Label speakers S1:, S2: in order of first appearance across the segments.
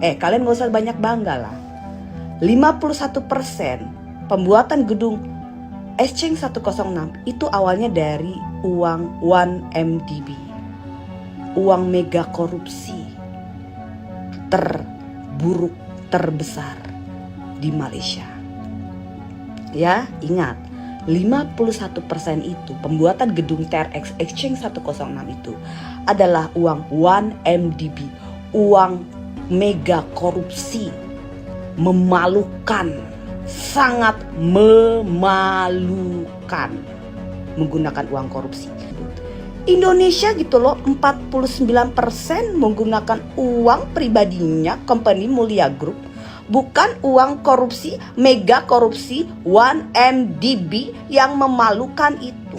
S1: Eh, kalian gak usah banyak bangga lah. 51% pembuatan gedung Exchange 106 itu awalnya dari uang 1MDB. Uang mega korupsi terburuk terbesar di Malaysia. Ya, ingat 51% itu pembuatan gedung TRX Exchange 106 itu adalah uang 1MDB, uang mega korupsi memalukan, sangat memalukan menggunakan uang korupsi. Indonesia gitu loh 49% menggunakan uang pribadinya company Mulia Group bukan uang korupsi mega korupsi 1MDB yang memalukan itu.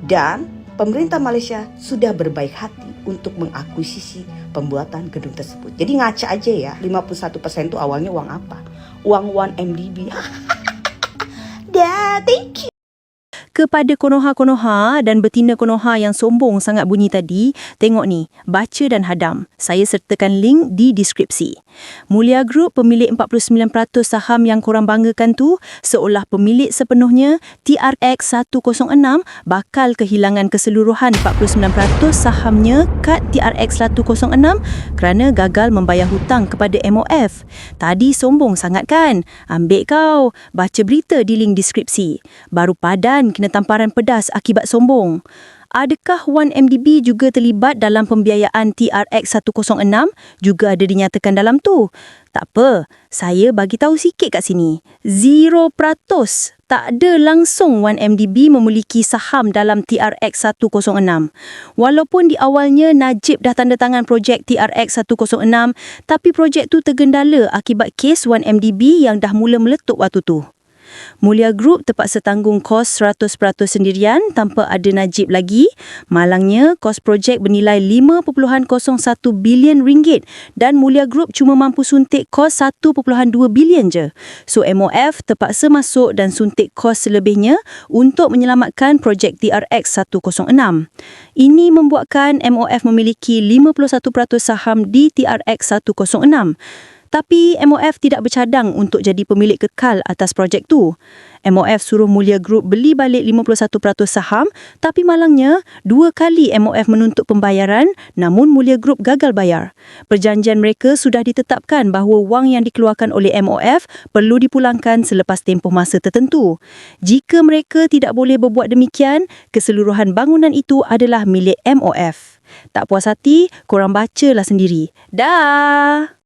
S1: Dan pemerintah Malaysia sudah berbaik hati untuk mengakuisisi pembuatan gedung tersebut. Jadi ngaca aja ya, 51% itu awalnya uang apa? Uang 1MDB. Dah, thank you.
S2: Kepada Konoha-Konoha dan betina Konoha yang sombong sangat bunyi tadi, tengok ni, baca dan hadam. Saya sertakan link di deskripsi. Mulia Group pemilik 49% saham yang korang banggakan tu, seolah pemilik sepenuhnya TRX 106 bakal kehilangan keseluruhan 49% sahamnya kat TRX 106 kerana gagal membayar hutang kepada MOF. Tadi sombong sangat kan? Ambil kau, baca berita di link deskripsi. Baru padan tamparan pedas akibat sombong. Adakah 1MDB juga terlibat dalam pembiayaan TRX 106? Juga ada dinyatakan dalam tu. Tak apa, saya bagi tahu sikit kat sini. 0%. Tak ada langsung 1MDB memiliki saham dalam TRX 106. Walaupun di awalnya Najib dah tanda tangan projek TRX 106, tapi projek tu tergendala akibat kes 1MDB yang dah mula meletup waktu tu. Mulia Group terpaksa tanggung kos 100% sendirian tanpa ada Najib lagi. Malangnya, kos projek bernilai 5.01 bilion ringgit dan Mulia Group cuma mampu suntik kos 1.2 bilion je. So, MOF terpaksa masuk dan suntik kos selebihnya untuk menyelamatkan projek TRX 106. Ini membuatkan MOF memiliki 51% saham di TRX 106. Tapi MOF tidak bercadang untuk jadi pemilik kekal atas projek tu. MOF suruh Mulia Group beli balik 51% saham tapi malangnya dua kali MOF menuntut pembayaran namun Mulia Group gagal bayar. Perjanjian mereka sudah ditetapkan bahawa wang yang dikeluarkan oleh MOF perlu dipulangkan selepas tempoh masa tertentu. Jika mereka tidak boleh berbuat demikian, keseluruhan bangunan itu adalah milik MOF. Tak puas hati, korang bacalah sendiri. Dah!